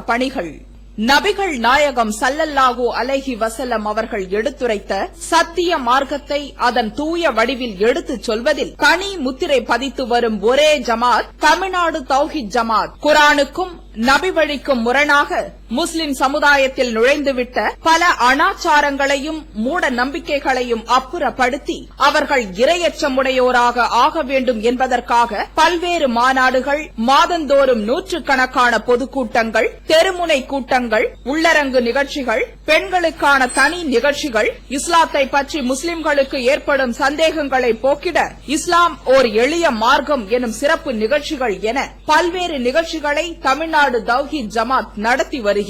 பணிகள். நபிகள் நாயகம் சல்லல்லாஹு அலஹி வசல்லம் அவர்கள் எடுத்துரைத்த சத்திய மார்க்கத்தை அதன் தூய வடிவில் எடுத்துச் சொல்வதில் தனி முத்திரை பதித்து வரும் ஒரே ஜமாத் தமிழ்நாடு தௌஹித் ஜமாத். குரானுக்கும் நபி வழிக்கும் முரணாக முஸ்லிம் சமுதாயத்தில் நுழைந்துவிட்ட பல அனாச்சாரங்களையும் மூட நம்பிக்கைகளையும் அப்புறப்படுத்தி அவர்கள் இரையச்சமுடையோராக ஆக வேண்டும் என்பதற்காக பல்வேறு மாநாடுகள் மாதந்தோறும் நூற்றுக்கணக்கான பொதுக்கூட்டங்கள் தெருமுனை கூட்டங்கள் உள்ளரங்கு நிகழ்ச்சிகள் பெண்களுக்கான தனி நிகழ்ச்சிகள் இஸ்லாத்தை பற்றி முஸ்லிம்களுக்கு ஏற்படும் சந்தேகங்களை போக்கிட இஸ்லாம் ஓர் எளிய மார்க்கம் எனும் சிறப்பு நிகழ்ச்சிகள் என பல்வேறு நிகழ்ச்சிகளை தமிழ்நாடு தௌஹீத் ஜமாத் நடத்தி வருகிறது.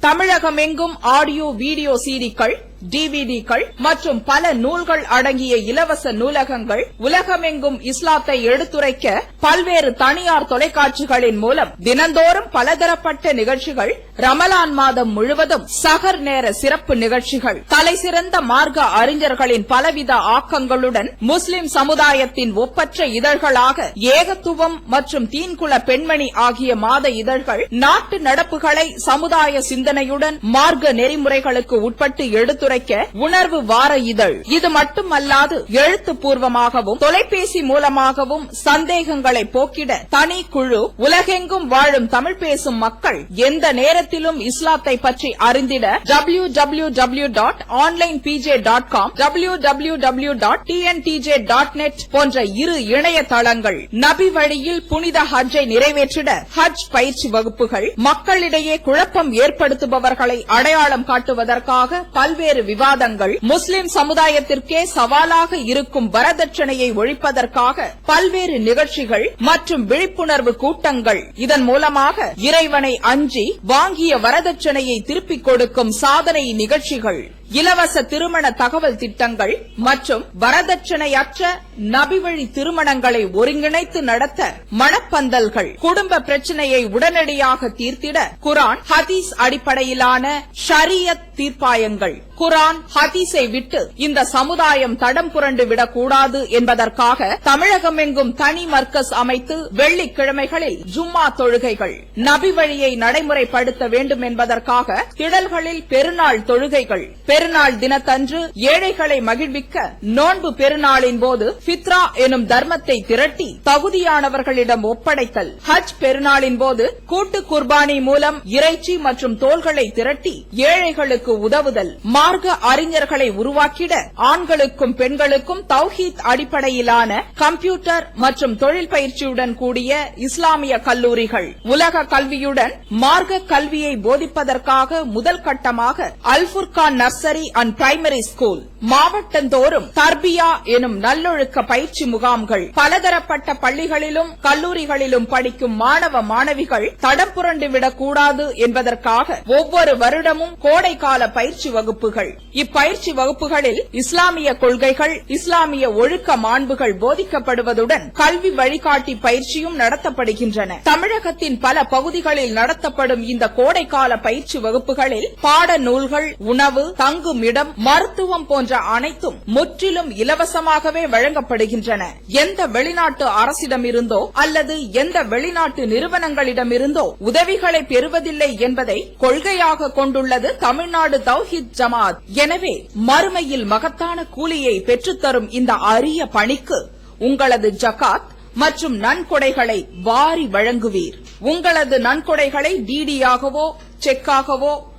தமிழகமெங்கும் ஆடியோ வீடியோ சீடிக்கள் டிவிடிகள் மற்றும் பல நூல்கள் அடங்கிய இலவச நூலகங்கள் உலகமெங்கும் இஸ்லாத்தை எடுத்துரைக்க பல்வேறு தனியார் தொலைக்காட்சிகளின் மூலம் தினந்தோறும் பலதரப்பட்ட நிகழ்ச்சிகள் ரமலான் மாதம் முழுவதும் சகர் நேர சிறப்பு நிகழ்ச்சிகள். தலைசிறந்த மார்க்க அறிஞர்களின் பலவித ஆக்கங்களுடன் முஸ்லிம் சமுதாயத்தின் ஒப்பற்ற இதழ்களாக ஏகத்துவம் மற்றும் தீன்குல பெண்மணி ஆகிய மாத இதழ்கள் நாட்டு நடப்புகளை சமுதாய சிந்தனையுடன் மார்க்க நெறிமுறைகளுக்கு உட்பட்டு எடுத்துரை எடுத்துரைக்க உணர்வு வார இதழ். இது மட்டுமல்லாது எழுத்துப்பூர்வமாகவும் தொலைபேசி மூலமாகவும் சந்தேகங்களை போக்கிட தனி குழு உலகெங்கும் வாழும் தமிழ் பேசும் மக்கள் எந்த நேரத்திலும் இஸ்லாத்தை பற்றி அறிந்திட W W W dot online PJ dot com W W W dot TNTJ dot net போன்ற இரு இணையதளங்கள். நபி வழியில் புனித ஹஜ்ஜை நிறைவேற்றிட ஹஜ் பயிற்சி வகுப்புகள் மக்களிடையே குழப்பம் ஏற்படுத்துபவர்களை அடையாளம் காட்டுவதற்காக பல்வேறு விவாதங்கள் முஸ்லிம் சமுதாயத்திற்கே சவாலாக இருக்கும் வரதட்சணையை ஒழிப்பதற்காக பல்வேறு நிகழ்ச்சிகள் மற்றும் விழிப்புணர்வு கூட்டங்கள். இதன் மூலமாக இறைவனை அஞ்சி வாங்கிய வரதட்சணையை திருப்பிக் கொடுக்கும் சாதனை நிகழ்ச்சிகள். இலவச திருமண தகவல் திட்டங்கள் மற்றும் வரதட்சணையற்ற நபிவழி திருமணங்களை ஒருங்கிணைத்து நடத்த மணப்பந்தல்கள் குடும்ப பிரச்சனையை உடனடியாக தீர்த்திட குரான் ஹதீஸ் அடிப்படையிலான ஷரியத் தீர்ப்பாயங்கள். குரான் ஹதீஸை விட்டு இந்த சமுதாயம் தடம் புரண்டு விடக்கூடாது என்பதற்காக தமிழகம் எங்கும் தனி மர்க்கஸ் அமைத்து வெள்ளிக்கிழமைகளில் ஜும்மா தொழுகைகள் நபி வழியை நடைமுறைப்படுத்த வேண்டும் என்பதற்காக திடல்களில் பெருநாள் தொழுகைகள். பெருநாள் தினத்தன்று ஏழைகளை மகிழ்விக்க நோன்பு பெருநாளின் போது ஃபித்ரா எனும் தர்மத்தை திரட்டி தகுதியானவர்களிடம் ஒப்படைத்தல். ஹஜ் பெருநாளின் போது கூட்டு குர்பானி மூலம் இறைச்சி மற்றும் தோள்களை திரட்டி ஏழைகளுக்கு உதவுதல். மார்க்க அறிஞர்களை உருவாக்கிட ஆண்களுக்கும் பெண்களுக்கும் தௌஹீத் அடிப்படையிலான கம்ப்யூட்டர் மற்றும் தொழில் பயிற்சியுடன் கூடிய இஸ்லாமிய கல்லூரிகள். உலக கல்வியுடன் மார்க்க கல்வியை போதிப்பதற்காக முதல் கட்டமாக Alfurqan nursery and primary school. மாவட்டந்தோறும் தர்பியா எனும் நல்லொழுக்க பயிற்சி முகாம்கள் பலதரப்பட்ட பள்ளிகளிலும் கல்லூரிகளிலும் படிக்கும் மாணவ மாணவிகள் தடம் புரண்டுவிடக் கூடாது என்பதற்காக ஒவ்வொரு வருடமும் கோடைக்கால பயிற்சி வகுப்புகள். இப்பயிற்சி வகுப்புகளில் இஸ்லாமிய கொள்கைகள் இஸ்லாமிய ஒழுக்க மாண்புகள் போதிக்கப்படுவதுடன் கல்வி வழிகாட்டி பயிற்சியும் நடத்தப்படுகின்றன. தமிழகத்தின் பல பகுதிகளில் நடத்தப்படும் இந்த கோடைக்கால பயிற்சி வகுப்புகளில் பாட நூல்கள் உணவு தங்குமிடம் மருத்துவம் போன்ற போன்ற அனைத்தும் முற்றிலும் இலவசமாகவே வழங்கப்படுகின்றன. எந்த வெளிநாட்டு அரசிடமிருந்தோ அல்லது எந்த வெளிநாட்டு நிறுவனங்களிடமிருந்தோ உதவிகளை பெறுவதில்லை என்பதை கொள்கையாக கொண்டுள்ளது தமிழ்நாடு தௌஹித் ஜமாத். எனவே மறுமையில் மகத்தான கூலியை பெற்றுத்தரும் இந்த அரிய பணிக்கு உங்களது ஜகாத் மற்றும் நன்கொடைகளை வாரி வழங்குவீர். உங்களது நன்கொடைகளை டிடியாகவோ செக்காகவோ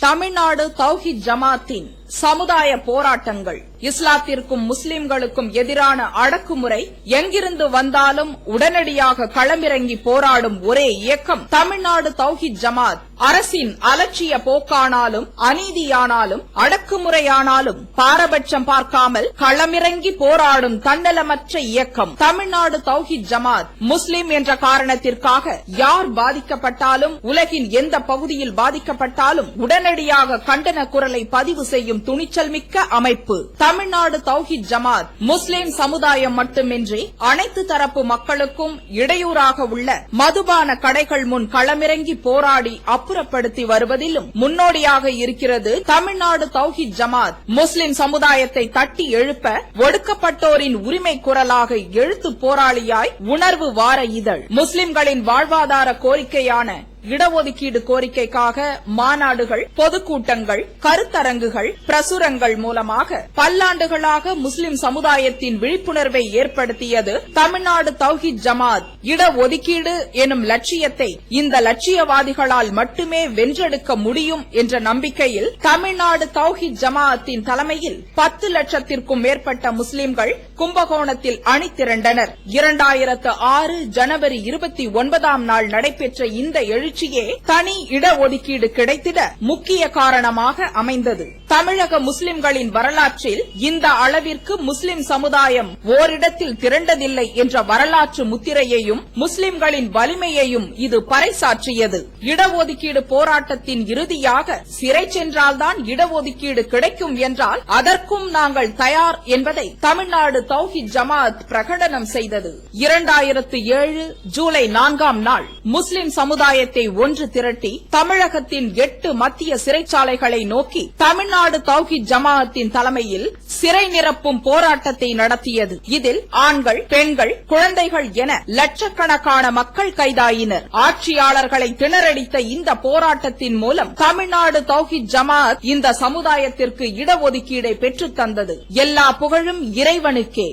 தமிழ்நாடு தௌஹித் ஜமாத்தின் சமுதாய போராட்டங்கள் இஸ்லாத்திற்கும் முஸ்லிம்களுக்கும் எதிரான அடக்குமுறை எங்கிருந்து வந்தாலும் உடனடியாக களமிறங்கி போராடும் ஒரே இயக்கம் தமிழ்நாடு தௌஹித் ஜமாத். அரசின் அலட்சிய போக்கானாலும் அநீதியானாலும் அடக்குமுறையானாலும் பாரபட்சம் பார்க்காமல் களமிறங்கி போராடும் தன்னலமற்ற இயக்கம் தமிழ்நாடு தௌஹித் ஜமாத். முஸ்லிம் என்ற காரணத்திற்காக யார் பாதிக்கப்பட்டாலும் உலகின் எந்த பகுதியில் பாதிக்கப்பட்டாலும் உடனடியாக கண்டன குரலை பதிவு செய்யும் துணிச்சல் மிக்க அமைப்பு. தமிழ்நாடு தௌஹித் ஜமாத் முஸ்லிம் சமுதாயம் மட்டுமின்றி அனைத்து தரப்பு மக்களுக்கும் இடையூறாக உள்ள மதுபான கடைகள் முன் களமிறங்கி போராடி அப்புறப்படுத்தி வருவதிலும் முன்னோடியாக இருக்கிறது தமிழ்நாடு தௌஹித் ஜமாத். முஸ்லிம் சமுதாயத்தை தட்டி எழுப்ப ஒடுக்கப்பட்டோரின் உரிமை குரலாக எழுத்து போராளியாய் உணர்வு வார இதழ். முஸ்லிம்களின் வாழ்வாதார கோரிக்கையான இடஒதுக்கீடு கோரிக்கைக்காக மாநாடுகள் பொதுக்கூட்டங்கள் கருத்தரங்குகள் பிரசுரங்கள் மூலமாக பல்லாண்டுகளாக முஸ்லிம் சமுதாயத்தின் விழிப்புணர்வை ஏற்படுத்தியது தமிழ்நாடு தௌஹித் ஜமாத். இடஒதுக்கீடு எனும் லட்சியத்தை இந்த லட்சியவாதிகளால் மட்டுமே வென்றெடுக்க முடியும் என்ற நம்பிக்கையில் தமிழ்நாடு தௌஹித் ஜமாஅத்தின் தலைமையில் பத்து லட்சத்திற்கும் மேற்பட்ட முஸ்லிம்கள் கும்பகோணத்தில் அணிதிரண்டனர் இரண்டாயிரத்து ஆறு ஜனவரி இருபத்தி ஒன்பதாம் நாள் நடைபெற்ற இந்த எழுச்சியே தனி இடஒதுக்கீடு கிடைத்திட முக்கிய காரணமாக அமைந்தது. தமிழக முஸ்லிம்களின் வரலாற்றில் இந்த அளவிற்கு முஸ்லிம் சமுதாயம் ஓரிடத்தில் திரண்டதில்லை என்ற வரலாற்று முத்திரையையும் முஸ்லிம்களின் வலிமையையும் இது பறைசாற்றியது. இடஒதுக்கீடு போராட்டத்தின் இறுதியாக சிறை சென்றால்தான் இடஒதுக்கீடு கிடைக்கும் என்றால் அதற்கும் நாங்கள் தயார் என்பதை தமிழ்நாடு தௌஹித் ஜமாத் பிரகடனம் செய்தது. இரண்டாயிரத்து ஏழு ஜூலை நான்காம் நாள் முஸ்லிம் சமுதாயத்தை ஒன்று திரட்டி தமிழகத்தின் எட்டு மத்திய சிறைச்சாலைகளை நோக்கி தமிழ்நாடு தௌஹித் ஜமாஅத்தின் தலைமையில் சிறை நிரப்பும் போராட்டத்தை நடத்தியது. இதில் ஆண்கள் பெண்கள் குழந்தைகள் என லட்சக்கணக்கான மக்கள் கைதாயினர். ஆட்சியாளர்களை திணறடித்த இந்த போராட்டத்தின் மூலம் தமிழ்நாடு தௌஹித் ஜமாத் இந்த சமுதாயத்திற்கு இடஒதுக்கீடை பெற்றுத் தந்தது. எல்லா புகழும் இறைவனுக்கே.